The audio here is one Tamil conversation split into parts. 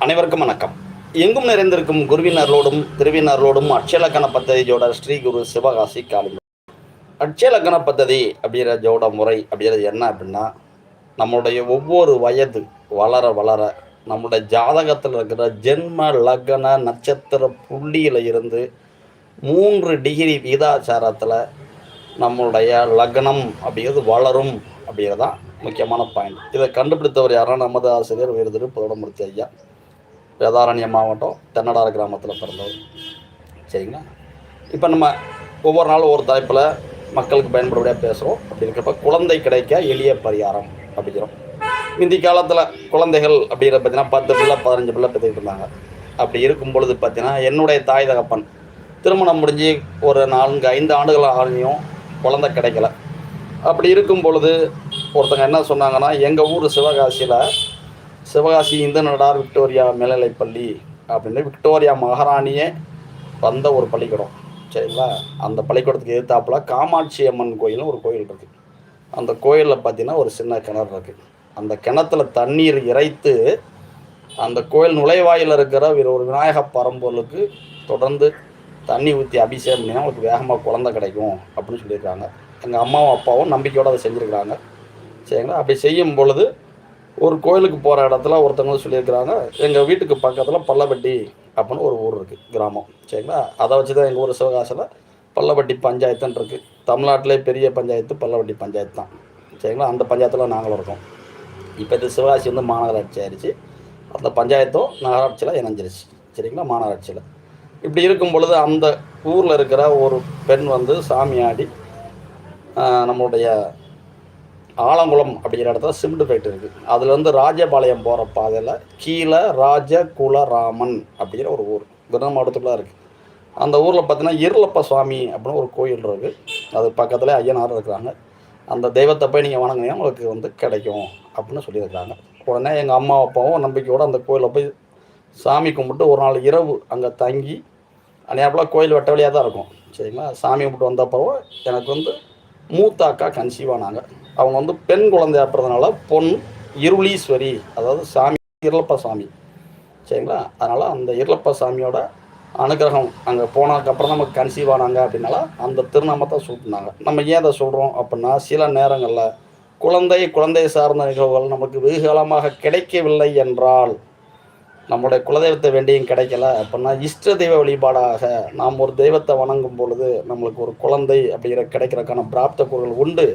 அனைவருக்கும் வணக்கம். எங்கும் நிறைந்திருக்கும் குருவினர்களோடும் திருவினர்களோடும் அட்சலக்கண பத்ததியோட ஸ்ரீ குரு சிவகாசி காளி அட்சலக்கண பத்ததி அப்படிங்கிற ஜோட முறை அப்படிங்கிறது என்ன அப்படின்னா நம்மளுடைய ஒவ்வொரு வயது வளர வளர நம்மளுடைய ஜாதகத்தில் இருக்கிற ஜென்ம லக்ன நட்சத்திர புள்ளியில் இருந்து மூன்று டிகிரி விகிதாச்சாரத்தில் நம்மளுடைய லக்னம் அப்படிங்கிறது வளரும் அப்படிங்கிறது தான் முக்கியமான பாயிண்ட் இதை கண்டுபிடித்தவர் யாருன்னா நமது ஆசிரியர் உயர் திரு புதடமூர்த்தி ஐயா. வேதாரண்யம் மாவட்டம் தென்னடார கிராமத்தில் பிறந்தவர். சரிங்களா? இப்போ நம்ம ஒவ்வொரு நாளும் ஒரு தலைப்பில் மக்களுக்கு பயன்படுபடியாக பேசுகிறோம் அப்படி இருக்கிறப்ப குழந்தை கிடைக்க எளிய பரிகாரம் அப்படிங்கிறோம். முந்தி காலத்தில் குழந்தைகள் அப்படிங்கிற பார்த்தீங்கன்னா பத்து பிள்ளை பதினஞ்சு பிள்ளை பெற்றுக்கிட்டு இருந்தாங்க. அப்படி இருக்கும் பொழுது பார்த்தீங்கன்னா என்னுடைய தாய் தகப்பன் திருமணம் முடிஞ்சு ஒரு நான்கு ஐந்து ஆண்டுகள் ஆகியும் குழந்தை கிடைக்கல. அப்படி இருக்கும் பொழுது ஒருத்தங்க என்ன சொன்னாங்கன்னா எங்கள் ஊர் சிவகாசியில் சிவகாசி இந்த நடார் விக்டோரியா மேல்நிலைப்பள்ளி அப்படின்னு விக்டோரியா மகாராணியே வந்த ஒரு பள்ளிக்கூடம். சரிங்களா? அந்த பள்ளிக்கூடத்துக்கு எதிர்த்தாப்புல காமாட்சி அம்மன் கோயில்னு ஒரு கோயில் இருக்குது அந்த கோயிலில் பார்த்தீங்கன்னா ஒரு சின்ன கிணறு இருக்குது அந்த கிணத்துல தண்ணீர் இறைத்து அந்த கோயில் நுழைவாயில் இருக்கிற ஒரு ஒரு விநாயக பரம்பொருளுக்கு தொடர்ந்து தண்ணி ஊற்றி அபிஷேகம் பண்ணினா அவங்களுக்கு வேகமாக குழந்தை கிடைக்கும் அப்படின்னு சொல்லியிருக்காங்க. எங்கள் அம்மாவும் அப்பாவும் நம்பிக்கையோடு அதை செஞ்சுருக்கிறாங்க. சரிங்களா? அப்படி செய்யும் பொழுது ஒரு கோயிலுக்கு போகிற இடத்துல ஒருத்தவங்க சொல்லியிருக்கிறாங்க எங்கள் வீட்டுக்கு பக்கத்தில் பள்ளப்பட்டி அப்படின்னு ஒரு ஊர் இருக்குது கிராமம். சரிங்களா? அதை வச்சு தான் எங்கள் ஊர் சிவகாசியில் பள்ளப்பட்டி பஞ்சாயத்துன்னு இருக்குது தமிழ்நாட்டிலே பெரிய பஞ்சாயத்து பள்ளப்பட்டி பஞ்சாயத்து தான். சரிங்களா? அந்த பஞ்சாயத்தில் நாங்களும் இருக்கோம். இப்போ இது சிவகாசி வந்து மாநகராட்சி ஆயிடுச்சு. அந்த பஞ்சாயத்தும் நகராட்சியில் இணைஞ்சிருச்சு. சரிங்களா? மாநகராட்சியில். இப்படி இருக்கும் பொழுது அந்த ஊரில் இருக்கிற ஒரு பெண் வந்து சாமி ஆடி நம்மளுடைய ஆலங்குளம் அப்படிங்கிற இடத்துல சிமெண்ட் ஃபேக்ட்ரி இருக்குது அதில் ராஜபாளையம் போகிற பாதையில் கீழே ராஜகுலராமன் அப்படிங்கிற ஒரு ஊர். விருதுநகர் மாவட்டத்தில் இருக்குது அந்த ஊரில் பார்த்தீங்கன்னா இருளப்ப சுவாமி அப்படின்னு ஒரு கோயில் இருக்குது அது பக்கத்தில் ஐயனார் இருக்கிறாங்க. அந்த தெய்வத்தை போய் நீங்கள் வணங்குனீங்கன்னா உங்களுக்கு வந்து கிடைக்கும் அப்படின்னு சொல்லியிருக்காங்க உடனே எங்கள் அம்மா அப்பாவும் நம்பிக்கையோடு அந்த கோயிலில் போய் சாமி கும்பிட்டு ஒரு நாள் இரவு அங்கே தங்கி அந்நேரத்தில் கோயில் வெட்ட வழியாக தான் இருக்கும். சரிங்களா? சாமி கும்பிட்டு வந்தப்போ எனக்கு வந்து மூத்த அக்கா கன்சீவ் ஆனாங்க அவங்க வந்து பெண் குழந்தையாட்டுறதுனால பொன் இருளீஸ்வரி அதாவது சாமி இருளப்ப சாமி. சரிங்களா? அதனால் அந்த இருளப்ப சாமியோட அனுகிரகம் அங்கே போனதுக்கப்புறம் நமக்கு கன்சீவ் ஆனாங்க அப்படின்னால அந்த திருநாமத்தை சூட்டினாங்க. நம்ம ஏன் அதை சொல்கிறோம் அப்படின்னா சில நேரங்களில் குழந்தை குழந்தை சார்ந்த நிகழ்வுகள் நமக்கு வெகு காலமாக கிடைக்கவில்லை என்றால் நம்முடைய குலதெய்வத்தை வேண்டியும் கிடைக்கல அப்படின்னா இஷ்ட தெய்வ வழிபாடாக நாம் ஒரு தெய்வத்தை வணங்கும் பொழுது நம்மளுக்கு ஒரு குழந்தை அப்படிங்கிற கிடைக்கிறதுக்கான பிராப்த கூறுகள் உண்டு.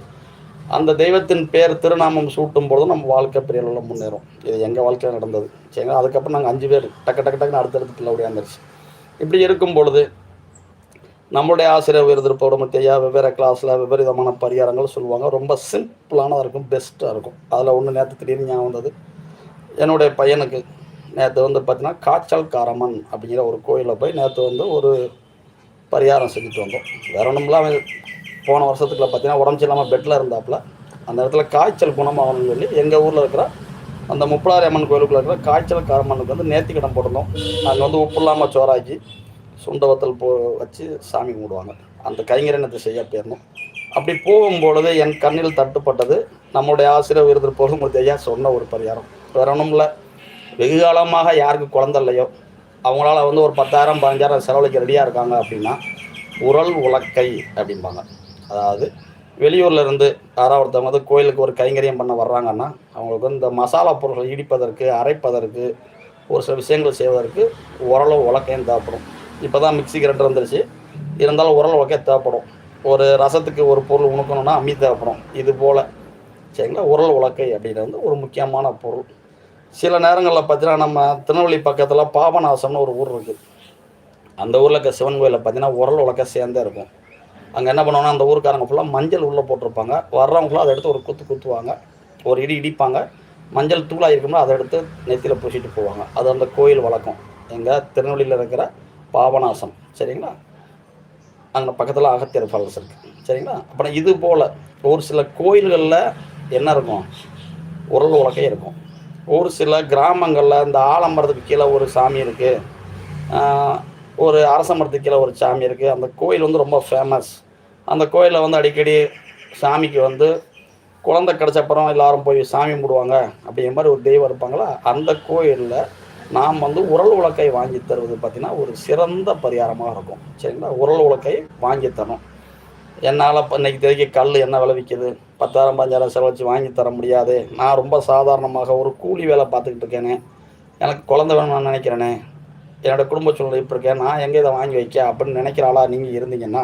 அந்த தெய்வத்தின் பேர் திருநாமம் சூட்டும் பொழுது நம்ம வாழ்க்கை பெரிய அளவில் முன்னேறும். இது எங்கள் வாழ்க்கையில் நடந்தது. சரிங்களா? அதுக்கப்புறம் நாங்கள் அஞ்சு பேர் டக்கு டக்கு டக்குன்னு அடுத்தடுத்து பிள்ளை ஓடியாந்துருச்சு இப்படி இருக்கும் பொழுது நம்மளுடைய ஆசிரியர் விருதிருப்போட மத்தியா வெவ்வேறு கிளாஸில் வெவ்வேறு விதமான பரிகாரங்கள் சொல்லுவாங்க. ரொம்ப சிம்பிளானதாக இருக்கும் பெஸ்ட்டாக இருக்கும். அதில் ஒன்று நேற்று திடீர்னு ஞாபகம் வந்தது. என்னுடைய பையனுக்கு நேற்று வந்து பார்த்தீங்கன்னா காய்ச்சல் காரமன் அப்படிங்கிற ஒரு கோயிலில் போய் நேற்று வந்து ஒரு பரிகாரம் செஞ்சுட்டு வந்தோம். வேற ஒன்றும்லாம் போன வருஷத்துக்குள்ள பார்த்தீங்கன்னா உடம்பு சரியில்லாமல் பெட்டில் இருந்தாப்புல அந்த இடத்துல காய்ச்சல் குணமாகணும்னு சொல்லி எங்கள் ஊரில் இருக்கிற அந்த முப்பலாரி அம்மன் கோயிலுக்குள்ள இருக்கிற காய்ச்சல் காரம்மனுக்கு வந்து நேர்த்திக்கடன் போட்டிருந்தோம். அங்கே வந்து உப்பு இல்லாமல் சோறாக்கி சுண்டவத்தல் போ வச்சு சாமி கும்பிடுவாங்க. அந்த கைங்கரணத்தை செய்ய போயிருந்தோம் அப்படி போகும்பொழுது என் கண்ணில் தட்டுப்பட்டது நம்முடைய ஆசிரியர் விருது பொருள்மூர்த்தி ஐயா சொன்ன ஒரு பரிகாரம். வேற ஒன்றும் இல்லை. வெகு காலமாக யாருக்கு குழந்தை இல்லையோ அவங்களால வந்து ஒரு பத்தாயிரம் பதினஞ்சாயிரம் செலவழிக்க ரெடியாக இருக்காங்க அப்படின்னா உரல் உலக்கை அப்படிம்பாங்க. அதாவது வெளியூர்ல இருந்து யாராவது ஒருத்தவங்க வந்து கோயிலுக்கு ஒரு கைங்கரியம் பண்ண வர்றாங்கன்னா அவங்களுக்கு வந்து இந்த மசாலா பொருட்களை இடிப்பதற்கு அரைப்பதற்கு ஒரு சில விஷயங்கள் செய்வதற்கு உரளவு உலக்கையும் தேவைப்படும். இப்போ தான் மிக்சி கிரைண்டர் வந்துருச்சு. இருந்தாலும் உரல் உலக்கை தேவைப்படும். ஒரு ரசத்துக்கு ஒரு பொருள் உணுக்கணும்னா அம்மி தேவைப்படும். இது போல். சரிங்களா? உரல் உலக்கை அப்படிங்கிறது வந்து ஒரு முக்கியமான பொருள். சில நேரங்களில் பார்த்தீங்கன்னா நம்ம திருநெல்வேலி பக்கத்தில் பாபநாசம்னு ஒரு ஊர் இருக்குது அந்த ஊரில் இருக்க சிவன் கோயிலில் பார்த்தீங்கன்னா உரல் உலக்க சேர்ந்தே இருக்கும். அங்கே என்ன பண்ணுவாங்கன்னா அந்த ஊருக்காரங்க ஃபுல்லாக மஞ்சள் உள்ளே போட்டிருப்பாங்க. வர்றவங்க ஃபுல்லாக அதை எடுத்து ஒரு குத்து குத்துவாங்க. ஒரு இடி இடிப்பாங்க. மஞ்சள் தூளாக இருக்கும்போது அதை எடுத்து நெத்தியில் பூசிட்டு போவாங்க. அது அந்த கோயில் வழக்கம். எங்கள் திருநெல்வேலியில் இருக்கிற பாபநாசம். சரிங்களா? அங்கே பக்கத்தில் அகத்தியர் ஃபால்ஸ் இருக்குது சரிங்களா? அப்புறம் இது போல் ஒரு சில கோயில்களில் என்ன இருக்கும்? உரல் உலக்கே இருக்கும். ஒரு சில கிராமங்களில் இந்த ஆலமரத்துக்கு கீழே ஒரு சாமி இருக்குது ஒரு அரச மரத்துக்கு கீழே ஒரு சாமி இருக்குது அந்த கோயில் வந்து ரொம்ப ஃபேமஸ் அந்த கோயிலில் வந்து அடிக்கடி சாமிக்கு வந்து குழந்த கிடச்சப்புறம் எல்லாரும் போய் சாமி கும்பிடுவாங்க. அப்படிங்கிற மாதிரி ஒரு தெய்வம் இருப்பாங்களா? அந்த கோயிலில் நாம் வந்து உரல் உலக்கை வாங்கி தருவது பார்த்திங்கன்னா ஒரு சிறந்த பரிகாரமாக இருக்கும். சரிங்களா? உரல் உலக்கை வாங்கி தரணும். என்னால் இப்போ இன்றைக்கி தேதிக்கு கல் என்ன விளைவிக்குது? பத்தாயிரம் பஞ்சாயிரம் செலவச்சு வாங்கி தர முடியாது. நான் ரொம்ப சாதாரணமாக ஒரு கூலி வேலை பார்த்துக்கிட்டு இருக்கேனே. எனக்கு குழந்த வேணும்னு நினைக்கிறேனே. என்னோடய குடும்ப சூழ்நிலை இப்போ இருக்கேன் நான் எங்கே இதை வாங்கி வைக்க அப்படின்னு நினைக்கிற ஆளாக நீங்கள் இருந்தீங்கன்னா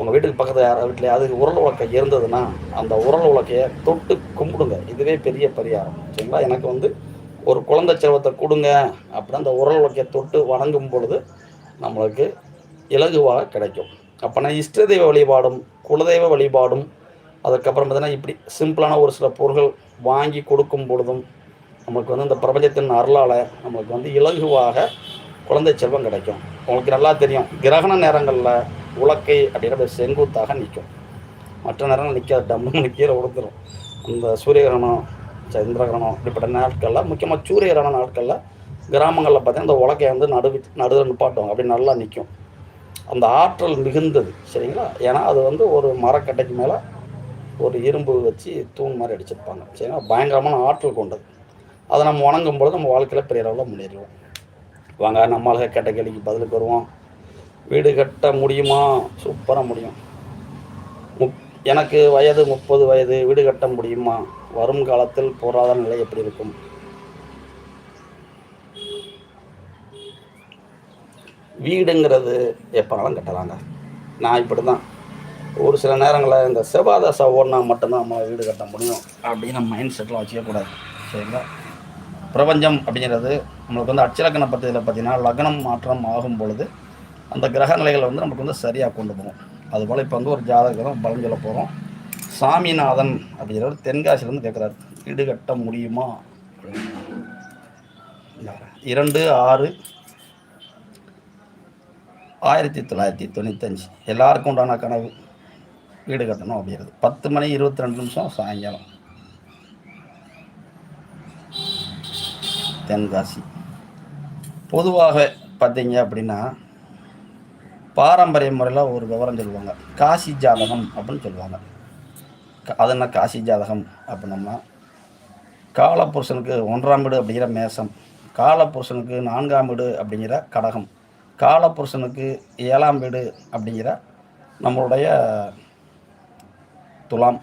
உங்கள் வீட்டுக்கு பக்கத்தில் யார் வீட்லையாவது உரல் உலக்கை இருந்ததுன்னா அந்த உரல் உலக்கையை தொட்டு கும்பிடுங்க. இதுவே பெரிய பரிகாரம். சரிங்களா? எனக்கு வந்து ஒரு குழந்தை செல்வத்தை கொடுங்க அப்படின்னு அந்த உரல் உலக்கையை தொட்டு வணங்கும் பொழுது நம்மளுக்கு இலகுவாக கிடைக்கும். அப்போனா இஷ்ட தெய்வ வழிபாடும் குலதெய்வ வழிபாடும் அதுக்கப்புறம் பார்த்தீங்கன்னா இப்படி சிம்பிளான ஒரு சில பொருட்கள் வாங்கி கொடுக்கும் பொழுதும் நமக்கு வந்து இந்த பிரபஞ்சத்தின் அருளால் நமக்கு வந்து இலகுவாக குழந்தை செல்வம் கிடைக்கும். உங்களுக்கு நல்லா தெரியும். கிரகண நேரங்களில் உலக்கை அப்படின்ற செங்குத்தாக நிற்கும். மற்ற நேரம் நிற்காது டம்னு கீழே உடுத்துரும் அந்த சூரிய கிரகணம் சந்திர கிரகணம் இப்படிப்பட்ட நாட்களில் முக்கியமாக சூரிய கிரகண நாட்களில் கிராமங்களில் பார்த்தீங்கன்னா இந்த உலக்கையை வந்து நடுவி நடுவில் நிப்பாட்டுவாங்க அப்படி நல்லா நிற்கும் அந்த ஆற்றல் மிகுந்தது. சரிங்களா? ஏன்னா அது வந்து ஒரு மரக்கட்டைக்கு மேலே ஒரு இரும்பு வச்சு தூண் மாதிரி அடிச்சிருப்பாங்க. சரிங்களா? பயங்கரமான ஆற்றல் கொண்டது. அதை நம்ம வணங்கும் பொழுது நம்ம வாழ்க்கையில் பெரிய அளவில் முன்னேறிடுவோம். வாங்க நம்மளுக்கு கேட்ட கேள்விக்கு பதிலுக்கு வருவோம். வீடு கட்ட முடியுமா? சூப்பராக முடியும். முப் எனக்கு வயது முப்பது வயது வீடு கட்ட முடியுமா? வரும் காலத்தில் பொருளாதார நிலை எப்படி இருக்கும்? வீடுங்கிறது எப்போனாலும் கட்டலாங்க. நான் இப்படி தான் ஒரு சில நேரங்களில் இந்த செவ்வாதசை ஓடினா மட்டும்தான் நம்ம வீடு கட்ட முடியும் அப்படின்னு மைண்ட் செட்டில் வச்சுக்கக்கூடாது சரிங்களா? பிரபஞ்சம் அப்படிங்கிறது நம்மளுக்கு வந்து அச்சலக்கண பத்தியில் பார்த்தீங்கன்னா லக்னம் மாற்றம் ஆகும் பொழுது அந்த கிரக நிலைகளை வந்து நமக்கு வந்து சரியாக கொண்டு போகும். அதுபோல் இப்போ வந்து ஒரு ஜாதகம் பலன் சொல்ல போகிறோம் சாமிநாதன் அப்படிங்கிறவர் தென்காசிலேருந்து கேட்குறாரு. வீடு கட்ட முடியுமா இரண்டு ஆறு ஆயிரத்தி தொள்ளாயிரத்தி தொண்ணூத்தஞ்சு. எல்லாருக்கும் உண்டான கனவு வீடு கட்டணும் அப்படிங்கிறது. பத்து மணி இருபத்தி ரெண்டு நிமிஷம் சாயங்காலம். தென்காசி. பொதுவாக பார்த்தீங்க அப்படின்னா பாரம்பரிய முறையில் ஒரு விவரம் சொல்லுவாங்க. காசி ஜாதகம் அப்படின்னு சொல்லுவாங்க. க- அது என்ன காசி ஜாதகம் அப்படின்னம்னா காலப்புருஷனுக்கு ஒன்றாம் வீடு அப்படிங்கிற மேசம் காலப்புருஷனுக்கு நான்காம் வீடு அப்படிங்கிற கடகம் காலப்புருஷனுக்கு ஏழாம் வீடு அப்படிங்கிற நம்மளுடைய துலாம்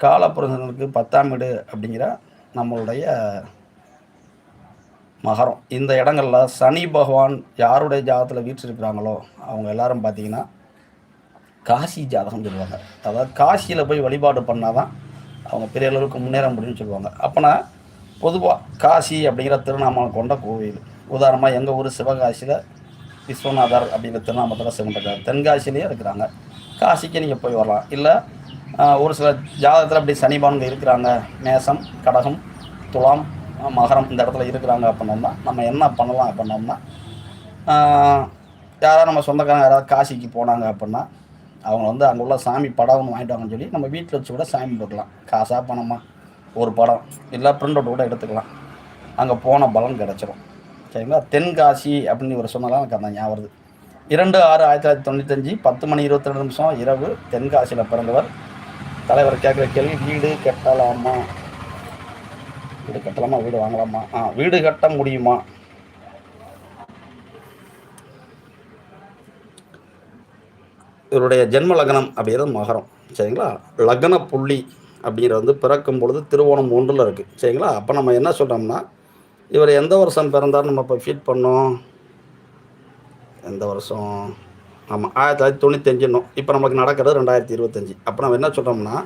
காலப்புருஷனுக்கு பத்தாம் வீடு அப்படிங்கிற நம்மளுடைய மகரம். இந்த இடங்களில் சனி பகவான் யாருடைய ஜாதகத்தில் வீற்றிருக்கிறாங்களோ அவங்க எல்லாரும் பார்த்தீங்கன்னா காசி ஜாதகம் சொல்லுவாங்க. அதாவது காசியில் போய் வழிபாடு பண்ணால் தான் அவங்க பெரிய அளவுக்கு முன்னேற முடியும்னு சொல்லுவாங்க. அப்போனா பொதுவாக காசி அப்படிங்கிற திருநாமம் கொண்ட கோவில். உதாரணமாக எங்கள் ஊர் சிவகாசியில் விஸ்வநாதர் அப்படிங்கிற திருநாமத்தில் சிவன் தென்காசிலேயே இருக்கிறாங்க. காசிக்கு நீங்கள் போய் வரலாம். இல்லை ஒரு சில ஜாதகத்தில் அப்படி சனிபான்கள் இருக்கிறாங்க. மேசம் கடகம் துலாம் மகரம் இந்த இடத்துல இருக்கிறாங்க அப்படின்னோம்னா நம்ம என்ன பண்ணலாம் அப்படின்னோம்னா யாராவது நம்ம சொந்தக்காரங்க யாராவது காசிக்கு போனாங்க அப்படின்னா அவங்க வந்து அங்கே உள்ள சாமி படம் ஒன்று வாங்கிட்டு வாங்கன்னு சொல்லி நம்ம வீட்டில் வச்சு கூட சாமி போட்டுக்கலாம் காசாக பணமா ஒரு படம். இல்லை பிரிண்ட் அவுட் கூட எடுத்துக்கலாம். அங்கே போன பலன் கிடச்சிரும். சரிங்களா? தென்காசி அப்படின்னு இவர் சொன்னதான் எனக்கு அந்த ஞாபகம் வருது. இரண்டு ஆறு ஆயிரத்தி தொள்ளாயிரத்தி தொண்ணூத்தஞ்சு பத்து மணி இருபத்தி ரெண்டு நிமிஷம் இரவு தென்காசியில் பிறந்தவர். தலைவர் கேட்குற கேள்வி வீடு கட்டலாமா? வீடு கட்டலாமா வீடு வாங்கலாமா? ஆ வீடு கட்ட முடியுமா? இவருடைய ஜென்ம லக்னம் அப்படிங்கிறது மகரம் சரிங்களா? லக்ன புள்ளி அப்படிங்கிறது வந்து பிறக்கும் பொழுது திருவோணம் ஒன்றில் இருக்குது சரிங்களா? அப்போ நம்ம என்ன சொல்கிறோம்னா இவர் எந்த வருஷம் பிறந்தார் நம்ம இப்போ ஃபீட் பண்ணோம்? எந்த வருஷம்? ஆமாம் ஆயிரத்தி தொள்ளாயிரத்தி தொண்ணூத்தஞ்சுன்னு இப்போ நமக்கு நடக்கிறது ரெண்டாயிரத்தி இருபத்தஞ்சி. அப்போ நம்ம என்ன சொல்கிறோம்னா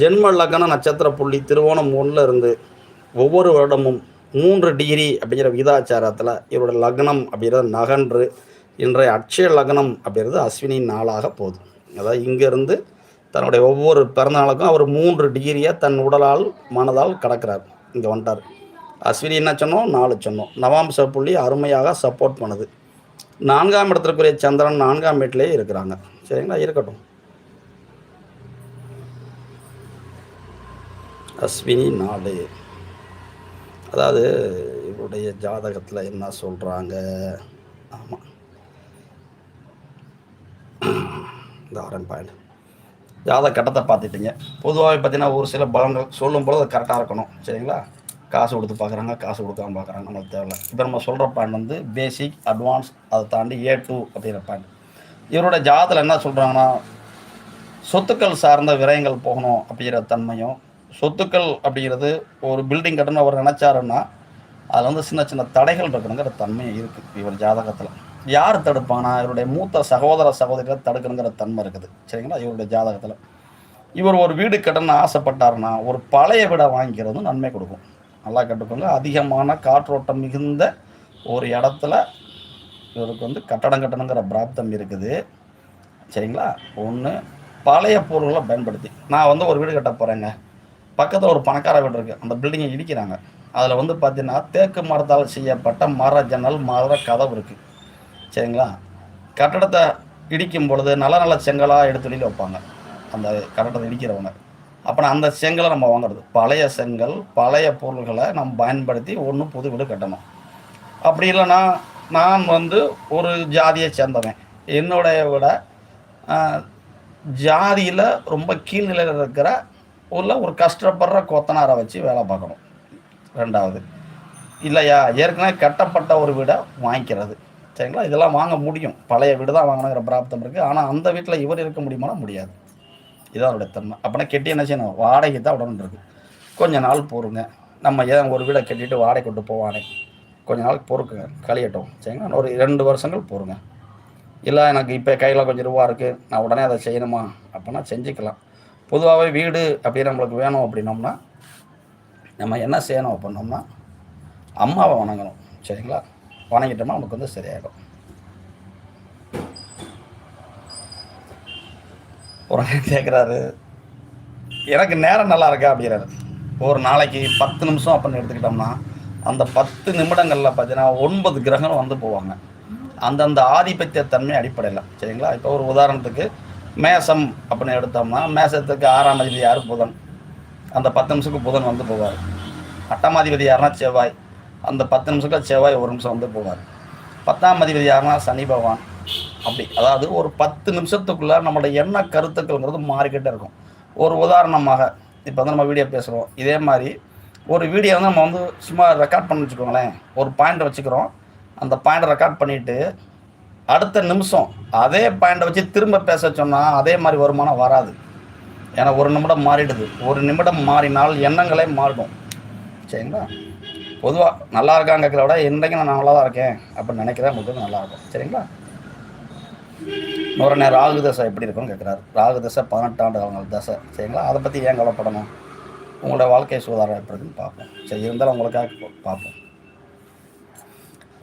ஜென்ம லக்ன நட்சத்திர புள்ளி திருவோணம் ஒன்றில் இருந்து ஒவ்வொரு வருடமும் மூன்று டிகிரி அப்படிங்கிற விகிதாச்சாரத்தில் இவரோட லக்னம் அப்படிங்கிறது நகன்று. இன்றைய அட்சய லக்னம் அப்படிங்கிறது அஸ்வினி நாளாக போதும் அதாவது இங்கேருந்து தன்னுடைய ஒவ்வொரு பிறந்தநாளுக்கும் அவர் மூன்று டிகிரியை தன் உடலால் மனதால் கடக்கிறார். இங்கே வந்துட்டார். அஸ்வினி என்ன சொன்னோம்? நாலு சொன்னோம். நவாம்ச புள்ளி அருமையாக சப்போர்ட் பண்ணுது. நான்காம் இடத்திற்குரிய சந்திரன் நான்காம் வீட்டிலேயே இருக்கிறாங்க. சரிங்களா? இருக்கட்டும். அஸ்வினி நாலு அதாவது இவருடைய ஜாதகத்தில் என்ன சொல்கிறாங்க ஆமாம் இந்த ஆரன் பாயிண்ட் ஜாதக கட்டத்தை பார்த்துட்டீங்க. பொதுவாகவே பார்த்தீங்கன்னா ஒரு சில பலன்கள் சொல்லும் பொழுது அது கரெக்டாக இருக்கணும். சரிங்களா? காசு கொடுத்து பார்க்குறாங்க காசு கொடுக்காம பார்க்குறாங்க நம்மளுக்கு தேவையில்ல. இப்போ நம்ம சொல்கிற பாயிண்ட் வந்து பேசிக் அட்வான்ஸ் அதை தாண்டி ஏ டூ அப்படிங்கிற பாயிண்ட் இவரோட ஜாதத்தில் என்ன சொல்கிறாங்கன்னா சொத்துக்கள் சார்ந்த விரயங்கள் போகணும் அப்படிங்கிற தன்மையும் சொத்துக்கள் அப்படிங்கிறது ஒரு பில்டிங் கட்டணும் அவர் நினச்சாருன்னா அதில் வந்து சின்ன சின்ன தடைகள் இருக்கணுங்கிற தன்மை இருக்குது இவர் ஜாதகத்தில். யார் தடுப்பானா இவருடைய மூத்த சகோதர சகோதரிகளை தடுக்கணுங்கிற தன்மை இருக்குது. சரிங்களா? இவருடைய ஜாதகத்தில். இவர் ஒரு வீடு கட்டணும்னு ஆசைப்பட்டாருன்னா ஒரு பழைய வீடை வாங்கிக்கிறது நன்மை கொடுக்கும். நல்லா கட்டுக்கோங்க அதிகமான காற்றோட்டம் மிகுந்த ஒரு இடத்துல இவருக்கு வந்து கட்டடம் கட்டணுங்கிற பிராப்தம் இருக்குது. சரிங்களா? ஒன்று பழைய பொருள்களை பயன்படுத்தி. நான் வந்து ஒரு வீடு கட்ட போகிறேங்க பக்கத்தில் ஒரு பணக்கார வீடு இருக்குது அந்த பில்டிங்கை இடிக்கிறாங்க. அதில் வந்து பார்த்தீங்கன்னா தேக்கு மரத்தால் செய்யப்பட்ட மர ஜன்னல் மர கதவு இருக்குது சரிங்களா? கட்டடத்தை இடிக்கும் பொழுது நல்ல நல்ல செங்கலாக எடுத்து வெளியில் வைப்பாங்க. அந்த கட்டடத்தை இடிக்கிறவங்க. அப்போ அந்த செங்கலை நம்ம வாங்குறது. பழைய செங்கல் பழைய பொருள்களை நம்ம பயன்படுத்தி ஒன்று புது வீடு கட்டணும். அப்படி இல்லைன்னா நான் வந்து ஒரு ஜாதியை சேர்ந்தவன். என்னுடைய விட ஜாதியில் ரொம்ப கீழ்நிலையில் இருக்கிற ஊரில் ஒரு கஷ்டப்படுற கொத்தனாரை வச்சு வேலை பார்க்கணும். ரெண்டாவது இல்லையா? ஏற்கனவே கட்டப்பட்ட ஒரு வீடை வாங்கிக்கிறது. சரிங்களா? இதெல்லாம் வாங்க முடியும். பழைய வீடு தான் வாங்கணுங்கிற பிராப்தம் இருக்குது ஆனால் அந்த வீட்டில் இவர் இருக்க முடியுமானா முடியாது. இதான் அவருடைய தன்மை. அப்படின்னா கெட்டி என்ன செய்யணும்? வாடகை தான் உடனே இருக்குது கொஞ்ச நாள் போருங்க நம்ம ஏன் ஒரு வீடை கட்டிட்டு வாடகை கொண்டு போவானே? கொஞ்ச நாள் பொறுக்குங்க கழியட்டும். சரிங்களா? ஒரு ரெண்டு வருஷங்கள் பொறுங்க. இல்லை எனக்கு இப்போ கையில் கொஞ்சம் ரூபா இருக்குது நான் உடனே அதை செய்யணுமா? அப்படின்னா செஞ்சுக்கலாம். பொதுவாகவே வீடு அப்படின்னு நம்மளுக்கு வேணும் அப்படின்னோம்னா நம்ம என்ன செய்யணும் அப்படின்னோம்னா அம்மாவை வணங்கணும். சரிங்களா? வணங்கிட்டோம்னா நமக்கு வந்து சரியாயிடும். ஒரு கேட்குறாரு எனக்கு நேரம் நல்லா இருக்கா? அப்படிங்கிறாரு. ஒரு நாளைக்கு பத்து நிமிஷம் அப்படின்னு எடுத்துக்கிட்டோம்னா அந்த பத்து நிமிடங்களில் பார்த்தீங்கன்னா ஒன்பது கிரகங்கள் வந்து போவாங்க. அந்தந்த ஆதிபத்திய தன்மை அடிப்படையில். சரிங்களா? இப்போ ஒரு உதாரணத்துக்கு மேசம் அப்படின்னு எடுத்தோம்னா மேசத்துக்கு ஆறாம் அதிபதி யார் புதன். அந்த பத்து நிமிஷத்துக்கு புதன் வந்து போவார். அட்டமாதிபதி யாருன்னா செவ்வாய். அந்த பத்து நிமிஷத்துக்கு செவ்வாய் ஒரு நிமிஷம் வந்து போவார். பத்தாம் அதிபதி யாருன்னா சனி பகவான். அப்படி. அதாவது ஒரு பத்து நிமிஷத்துக்குள்ளே நம்மளோட எண்ண கருத்துக்கள்ங்கிறது மாறிக்கிட்டே இருக்கும். ஒரு உதாரணமாக இப்போ வந்து நம்ம வீடியோ பேசுகிறோம் இதே மாதிரி ஒரு வீடியோ வந்து நம்ம வந்து சும்மா ரெக்கார்ட் பண்ணி வச்சுக்கோங்களேன். ஒரு பாயிண்ட் வச்சுக்கிறோம். அந்த பாயிண்ட் ரெக்கார்ட் பண்ணிவிட்டு அடுத்த நிமிஷம் அதே பாயிண்டை வச்சு திரும்ப பேச சொன்னால் அதே மாதிரி வருமானம் வராது. ஏன்னா ஒரு நிமிடம் மாறிடுது. ஒரு நிமிடம் மாறினால் எண்ணங்களே மாறிடும். சரிங்களா? பொதுவாக நல்லா இருக்காங்கிறத விட இன்றைக்கு நான் நல்லா தான் இருக்கேன் அப்படின்னு நினைக்கிறேன். உங்களுக்கு நல்லா இருக்கும். சரிங்களா? இன்னொரு நேரம் ராகு தசை எப்படி இருக்கும்னு கேட்குறாரு. ராகு தசை பதினெட்டாண்டு காலங்கள் தசை. சரிங்களா? அதை பற்றி ஏன் கவலைப்படணும்? உங்களோட வாழ்க்கை சுதாரம் எப்படி இருக்குன்னு பார்ப்போம். சரி இருந்தாலும் உங்களுக்காக பார்ப்போம்.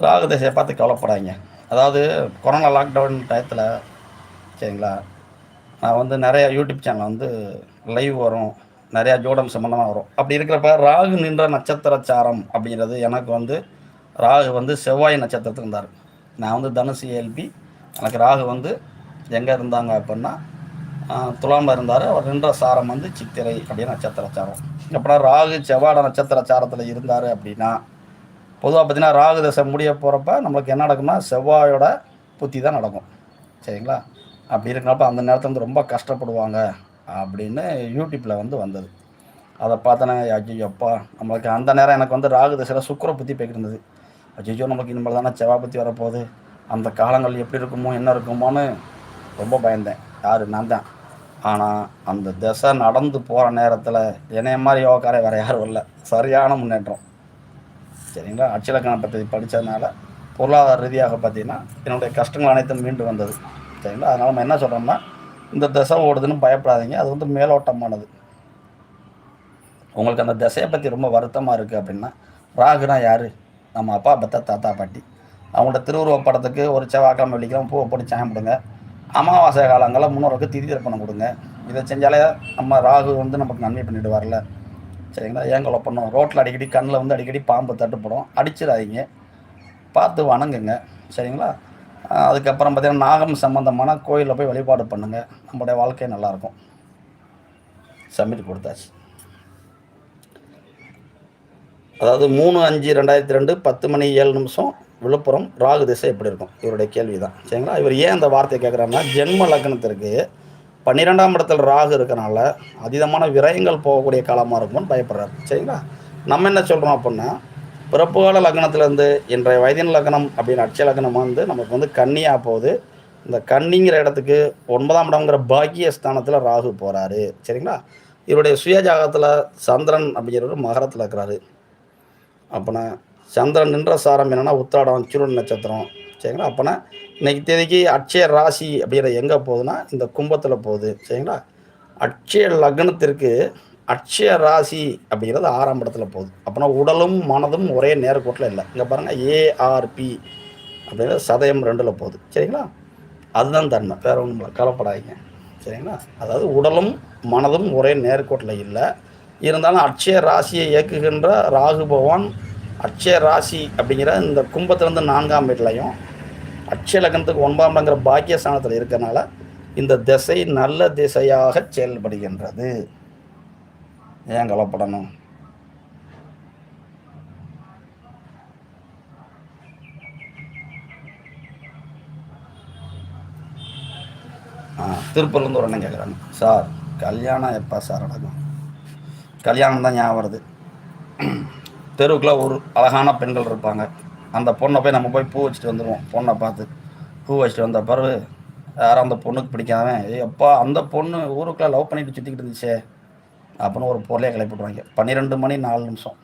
ராகு தசையை பார்த்து கவலைப்படாதீங்க. அதாவது கொரோனா லாக்டவுன் டயத்தில் சரிங்களா? நான் வந்து நிறையா யூடியூப் சேனல் வந்து லைவ் வரும். நிறையா ஜோடம் சம்மந்தமாக வரும். அப்படி இருக்கிறப்ப ராகு நின்ற நட்சத்திர சாரம் அப்படிங்கிறது எனக்கு வந்து ராகு வந்து செவ்வாய் நட்சத்திரத்துக்கு இருந்தார் நான் வந்து தனுசு ஏல்பி எனக்கு ராகு வந்து எங்கே இருந்தாங்க அப்படின்னா துலாமில் இருந்தார். அவர் நின்ற சாரம் வந்து சித்திரை அப்படின்னு நட்சத்திர சாரம் அப்படின்னா ராகு செவ்வாட நட்சத்திர சாரத்தில் இருந்தார் அப்படின்னா பொதுவாக பார்த்தீங்கன்னா ராகு தசை முடிய போகிறப்ப நம்மளுக்கு என்ன நடக்கும்னா செவ்வாயோட புத்தி தான் நடக்கும். சரிங்களா? அப்படி இருக்கிறப்ப அந்த நேரத்தில் வந்து ரொம்ப கஷ்டப்படுவாங்க அப்படின்னு யூடியூப்பில் வந்து வந்தது. அதை பார்த்தோன்னே ஐயோ அப்பா நம்மளுக்கு அந்த நேரம் எனக்கு வந்து ராகு தசையில் சுக்கர புத்தி போய்க்கிருந்தது ஐயோ நமக்கு இனிமேல் தானே செவ்வாய் புத்தி வரப்போகுது. அந்த காலங்கள் எப்படி இருக்குமோ என்ன இருக்குமோன்னு ரொம்ப பயந்தேன். யார்? நான் தான். ஆனால் அந்த திசை நடந்து போகிற நேரத்தில் என்னைய மாதிரி யோகாரே வேறு யாரும் இல்லை. சரியான முன்னேற்றம். சரிங்களா? அச்சலக்கண பற்றி படித்ததுனால பொருளாதார ரீதியாக பார்த்தீங்கன்னா என்னுடைய கஷ்டங்கள் அனைத்தும் மீண்டு வந்தது. சரிங்களா? அதனால் நம்ம என்ன சொல்கிறோம்னா இந்த திசை ஓடுதுன்னு பயப்படாதீங்க. அது வந்து மேலோட்டமானது. உங்களுக்கு அந்த திசையை பற்றி ரொம்ப வருத்தமாக இருக்குது அப்படின்னா ராகுனா யார்? நம்ம அப்பா பத்த தாத்தா பாட்டி. அவங்களோட திருவுருவ படத்துக்கு ஒரு செவ்வாய்க்கிழமை வெள்ளிக்கிழமை பூவை போட்டு சாயம் கொடுங்க. அமாவாசை காலங்களில் முன்னோருக்கு திதி தர்ப்பணம் கொடுங்க. இதை செஞ்சாலே நம்ம ராகு வந்து நமக்கு நன்மை பண்ணிவிடுவார்ல வரல சரிங்களா? ஏன் கொலை பண்ணோம்? ரோட்டில் அடிக்கடி கண்ணில் வந்து அடிக்கடி பாம்பு தட்டுப்படும். அடிச்சிடாதீங்க. பார்த்து வணங்குங்க. சரிங்களா? அதுக்கப்புறம் பார்த்திங்கன்னா நாகம் சம்மந்தமான கோயிலில் போய் வழிபாடு பண்ணுங்கள் நம்மளுடைய வாழ்க்கை நல்லாயிருக்கும். சப்மிட் கொடுத்தாச்சு. அதாவது மூணு அஞ்சு ரெண்டாயிரத்தி ரெண்டு பத்து மணி ஏழு நிமிஷம் விழுப்புரம் ராகு திசை எப்படி இருக்கும்? இவருடைய கேள்வி தான் சரிங்களா? இவர் ஏன் அந்த வார்த்தையை கேட்குறாருன்னா ஜென்ம லக்னத்திற்கு பன்னிரெண்டாம் இடத்துல ராகு இருக்கிறனால அதீதமான விரயங்கள் போகக்கூடிய காலமாக இருக்கும்னு பயப்படுறாரு. சரிங்களா? நம்ம என்ன சொல்கிறோம் அப்படின்னா பிறப்புகால லக்னத்துலேருந்து இன்றைய வயதின் லக்னம் அப்படின்னு அட்சய லக்னம் வந்து நமக்கு வந்து கன்னியாக போகுது. இந்த கன்னிங்கிற இடத்துக்கு ஒன்பதாம் இடம்ங்கிற பாக்கிய ஸ்தானத்தில் ராகு போகிறாரு சரிங்களா? இவருடைய சுயஜாகத்தில் சந்திரன் அப்படிங்கிறவர் மகரத்தில் இருக்கிறாரு அப்போனா சந்திரன் நின்ற சாரம் என்னென்னா உத்திராடம் சுருள் நட்சத்திரம். சரிங்களா? அப்போனா இன்னைக்கு தேதிக்கு அட்சய ராசி அப்படிங்கிற எங்கே போகுதுன்னா இந்த கும்பத்தில் போகுது. சரிங்களா? அட்சய லக்னத்திற்கு அட்சய ராசி அப்படிங்கிறது ஆறாம் இடத்துல போகுது. அப்போனா உடலும் மனதும் ஒரே நேர்கோட்டில் இல்லை. இங்கே பாருங்கள் ஏஆர்பி அப்படிங்கிறது சதயம் ரெண்டில் போகுது. சரிங்களா? அதுதான் தன்மை. வேற ஒன்றும் இல்லை. கவலைப்படாதீங்க. சரிங்களா? அதாவது உடலும் மனதும் ஒரே நேர்கோட்டில் இல்லை. இருந்தாலும் அட்சய ராசியை இயக்குகின்ற ராகு பகவான் அட்சய ராசி அப்படிங்கிற இந்த கும்பத்திலேருந்து நான்காம் வீட்லையும் அட்சய லக்னத்துக்கு ஒன்பதாம் இடங்கிற இருக்கிறனால இந்த திசை நல்ல திசையாக செயல்படுகின்றது. ஏன் கவலைப்படணும்? திருப்பூர்லேருந்து ஒரு அண்ணன் கேட்குறாங்க சார் கல்யாணம் எப்போ சார் நடக்கும்? கல்யாணம் தான் ஞாபகம் வருது. தெருவுக்குள்ளே ஒரு அழகான பெண்கள் இருப்பாங்க. அந்த பொண்ணை போய் நம்ம போய் பூ வச்சுட்டு வந்துடுவோம் பொண்ணை பார்த்து பூ வச்சுட்டு வந்த பிறகு யாரும் அந்த பொண்ணுக்கு பிடிக்காதவன் ஏய் அப்பா அந்த பொண்ணு ஊருக்குள்ளே லவ் பண்ணிட்டு சுற்றிக்கிட்டு இருந்துச்சே அப்படின்னு ஒரு பொருளையே கிளப்பி பன்னிரெண்டு மணி நாலு நிமிஷம்.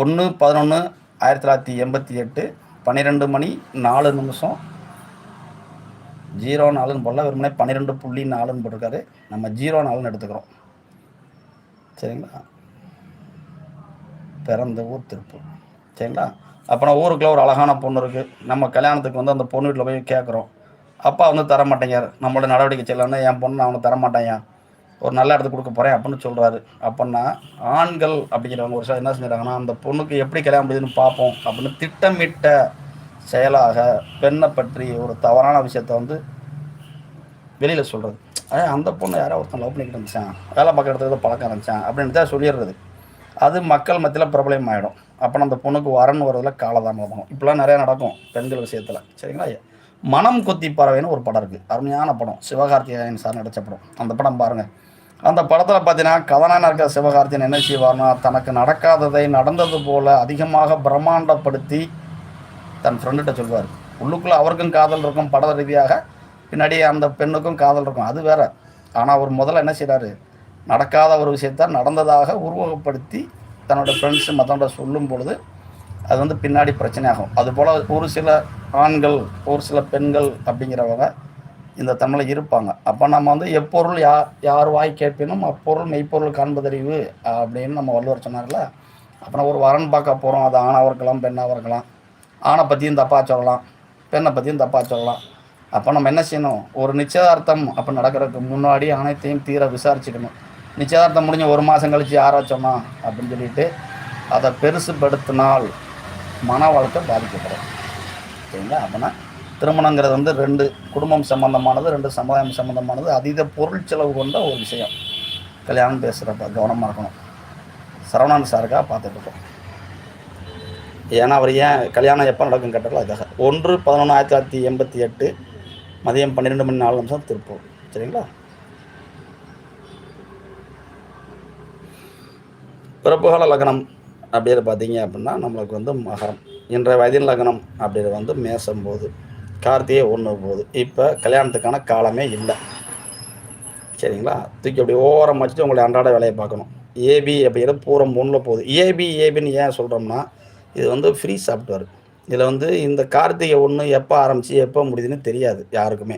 ஒன்று பதினொன்று ஆயிரத்தி தொள்ளாயிரத்தி எண்பத்தி எட்டு பன்னிரெண்டு மணி நாலு நிமிஷம். ஜீரோ நாலுன்னு போடல வெறுமனே பன்னிரெண்டு புள்ளி நாலுன்னு போட்டிருக்காரு. நம்ம ஜீரோ நாலுன்னு எடுத்துக்கிறோம். சரிங்களா? பிறந்த ஊர் திருப்பூர். சரிங்களா? அப்போ நான் ஊருக்குள்ளே ஒரு அழகான பொண்ணு இருக்குது நம்ம கல்யாணத்துக்கு வந்து அந்த பொண்ணு வீட்டில் போய் கேட்குறோம் அப்பா வந்து தர மாட்டேங்கார் நம்மளோட நடவடிக்கை செய்யலான்னு என் பொண்ணு அவனுக்கு தர ஒரு நல்ல இடத்துக்கு கொடுக்க போகிறேன் அப்படின்னு சொல்கிறாரு அப்படின்னா ஆண்கள் அப்படிங்கிறவங்க ஒரு சில என்ன செஞ்சுறாங்கன்னா அந்த பொண்ணுக்கு எப்படி கல்யாணம் முடியுதுன்னு பார்ப்போம் அப்படின்னு திட்டமிட்ட செயலாக பெண்ணை பற்றி ஒரு தவறான விஷயத்த வந்து வெளியில் சொல்கிறது ஏ அந்த பொண்ணு யாரோ ஒருத்தன் லவ் பண்ணிக்கிட்டு இருந்துச்சான் வேலை பார்க்குற இடத்துல பழக்கம் இருந்துச்சான் அப்படின்னு தான் சொல்லிடுறது. அது மக்கள் மத்தியில் பிரபலம் ஆகிடும் அப்போ அந்த பொண்ணுக்கு வரன்னு வரதுல காலதாமதம் இப்படிலாம் நிறையா நடக்கும் பெண்கள் விஷயத்தில். சரிங்களா? மனம் கொத்தி பறவைன்னு ஒரு படம் இருக்குது அருமையான படம். சிவகார்த்திகேயன் சார் நடித்த படம். அந்த படம் பாருங்கள் அந்த படத்தில் பார்த்தீங்கன்னா கதனான இருக்கிற சிவகார்த்தியன் என்ன செய்வார்னா தனக்கு நடக்காததை நடந்தது போல் அதிகமாக பிரம்மாண்டப்படுத்தி தன் ஃப்ரெண்டுகிட்ட சொல்வார் உள்ளுக்குள்ளே அவருக்கும் காதல் இருக்கும் பட ரீதியாக. பின்னாடி அந்த பெண்ணுக்கும் காதல் இருக்கும். அது வேற. ஆனால் அவர் முதல்ல என்ன செய்கிறாரு நடக்காத ஒரு விஷயத்த நடந்ததாக உருவகப்படுத்தி தன்னோட ஃப்ரெண்ட்ஸு மற்றவங்கள்ட சொல்லும் பொழுது அது வந்து பின்னாடி பிரச்சனையாகும். அதுபோல் ஒரு சில ஆண்கள் ஒரு சில பெண்கள் அப்படிங்கிறவங்க இந்த தமிழில் இருப்பாங்க. அப்போ நம்ம வந்து எப்பொருள் யா யார் வாய் கேட்பினும் அப்பொருள் மெய்ப்பொருள் காண்பதறிவு அப்படின்னு நம்ம வள்ளுவர் சொன்னார்ல. அப்புறம் ஒரு வரன் பார்க்க போகிறோம் அது ஆணாக இருக்கலாம் பெண்ணாக இருக்கலாம். ஆணை பற்றியும் தப்பாக சொல்லலாம். பெண்ணை பற்றியும் தப்பாக சொல்லலாம். அப்போ நம்ம என்ன செய்யணும்? ஒரு நிச்சயதார்த்தம் அப்போ நடக்கிறதுக்கு முன்னாடி அனைத்தையும் தீர விசாரிச்சுக்கணும். நிச்சயதார்த்தம் முடிஞ்ச ஒரு மாதம் கழிச்சு யாரா அப்படின்னு சொல்லிட்டு அதை பெருசுப்படுத்தினால் மன வாழ்க்கை பாதிக்கப்படும். சரிங்களா? அப்போனா திருமணங்கிறது வந்து ரெண்டு குடும்பம் சம்மந்தமானது ரெண்டு சமுதாயம் சம்மந்தமானது அதீத பொருள் செலவு கொண்ட ஒரு விஷயம். கல்யாணம் பேசுகிறப்ப கவனமாக இருக்கணும். சரவணன் சாருக்காக பார்த்துட்ருக்கோம் ஏன்னா அவர் ஏன் கல்யாணம் எப்போ நடக்கும் கேட்டாலும் அதுக்காக. ஒன்று பதினொன்று ஆயிரத்தி தொள்ளாயிரத்தி எண்பத்தி எட்டு மதியம் பன்னிரெண்டு மணி நாலு நிமிஷம் திருப்பூர். சரிங்களா? பிறப்புகால லக்னம் அப்படின்னு பார்த்தீங்க அப்படின்னா நம்மளுக்கு வந்து மகரம். இன்றைய வயதின் லக்னம் அப்படின்னு வந்து மேசம் போது கார்த்திகை ஒன்று போகுது. இப்போ கல்யாணத்துக்கான காலமே இல்லை. சரிங்களா? தூக்கி அப்படி ஓரம் வச்சுட்டு உங்களுடைய அன்றாட வேலையை பார்க்கணும். ஏபி அப்படிங்கிறது பூரம் ஒன்றில் போகுது. ஏபி ஏபின்னு ஏன் சொல்கிறோம்னா இது வந்து ஃப்ரீ சாஃப்ட்வேர் இதில் வந்து இந்த கார்த்திகை ஒன்று எப்போ ஆரம்பித்து எப்போ முடியுதுன்னு தெரியாது யாருக்குமே.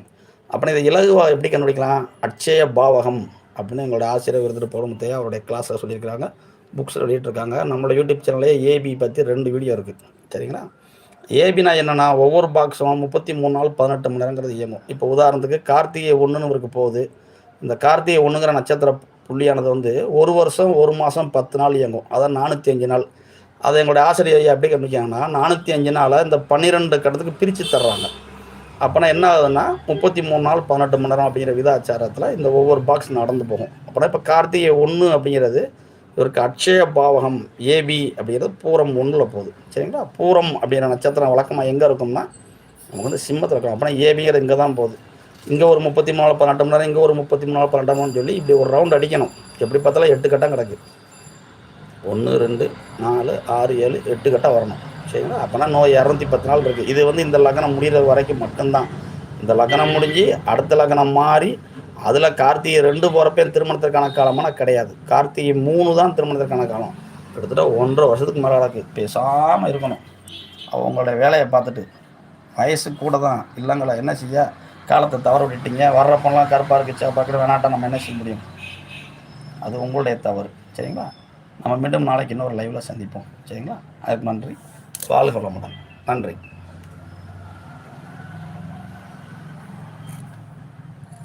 அப்புறம் இதை இலகுவாக எப்படி கண்டுபிடிக்கலாம்? அட்சய பாவகம் அப்படின்னு எங்களோட ஆசிரியர் விருதுட்டு போகிற முத்தையா. அவருடைய கிளாஸில் சொல்லியிருக்கிறாங்க. புக்ஸ் வெளியிட்ருக்காங்க நம்மளோட யூடியூப் சேனல்லே ஏபி பற்றி ரெண்டு வீடியோ இருக்குது சரிங்களா? ஏபினா என்னென்னா ஒவ்வொரு பாக்ஸும் முப்பத்தி மூணு நாள் பதினெட்டு மணி நேரங்கிறது இயங்கும். இப்போ உதாரணத்துக்கு கார்த்திகை ஒன்றுன்னு இருக்கு போகுது. இந்த கார்த்திகை ஒன்றுங்கிற நட்சத்திர புள்ளியானது வந்து ஒரு வருஷம் ஒரு மாதம் பத்து நாள் இயங்கும். அதான் நானூற்றி அஞ்சு நாள். அதை எங்களுடைய ஆசிரியர் ஐயா எப்படி கண்டுபிடிக்காங்கன்னா நானூற்றி அஞ்சு நாளை இந்த பன்னிரெண்டு கட்டத்துக்கு பிரித்து தர்றாங்க. அப்போனா என்ன ஆகுதுன்னா முப்பத்தி மூணு நாள் பதினெட்டு மணி நேரம் அப்படிங்கிற விதாச்சாரத்தில் இந்த ஒவ்வொரு பாக்ஸ் நடந்து போகும். அப்போனா இப்போ கார்த்திகை ஒன்று அப்படிங்கிறது இவருக்கு அட்சய பாவகம் ஏபி அப்படிங்கிறது பூரம் ஒன்றில் போகுது. சரிங்களா? பூரம் அப்படிங்கிற நட்சத்திரம் வழக்கமாக எங்கே இருக்கும்னா நமக்கு வந்து சிம்மத்தில் இருக்கும். அப்படின்னா ஏபிங்கிறது இங்கே தான் போகுது. இங்கே ஒரு முப்பத்தி மூணு நாள் பதினெட்டு மணி நேரம் இங்கே ஒரு முப்பத்தி மூணு நாள் பன்னெண்டு மணி சொல்லி இப்படி ஒரு ரவுண்ட் அடிக்கணும். எப்படி பார்த்தாலும் எட்டு கட்டம் கிடக்கு. ஒன்று ரெண்டு நாலு ஆறு ஏழு எட்டு கட்டம் வரணும். சரிங்களா? அப்போனா நோய் இரநூத்தி பத்து நாள் இருக்குது இது வந்து இந்த லக்னம் முடிகிற வரைக்கும் மட்டும்தான். இந்த லக்னம் முடிஞ்சு அடுத்த லக்னம் மாறி அதில் கார்த்திகை ரெண்டு போகிறப்ப திருமணத்திற்கான காலமான கிடையாது. கார்த்திகை மூணு தான் திருமணத்திற்கான காலம். கிட்டத்தட்ட ஒன்றரை வருஷத்துக்கு மேலே கிடக்கு பேசாமல் இருக்கணும். அவங்களோட வேலையை பார்த்துட்டு வயசு கூட தான். இல்லைங்களா என்ன செய்ய? காலத்தை தவற விட்டுட்டீங்க. வர்றப்பெல்லாம் கருப்பாக இருக்கு பார்க்குற வேணாட்டம் நம்ம என்ன செய்ய முடியும்? அது உங்களுடைய தவறு. சரிங்களா? நம்ம மீண்டும் நாளைக்கு இன்னொரு லைவில் சந்திப்போம். சரிங்களா? அதுக்கு நன்றி. வாழ்க வளமுடன். நன்றி.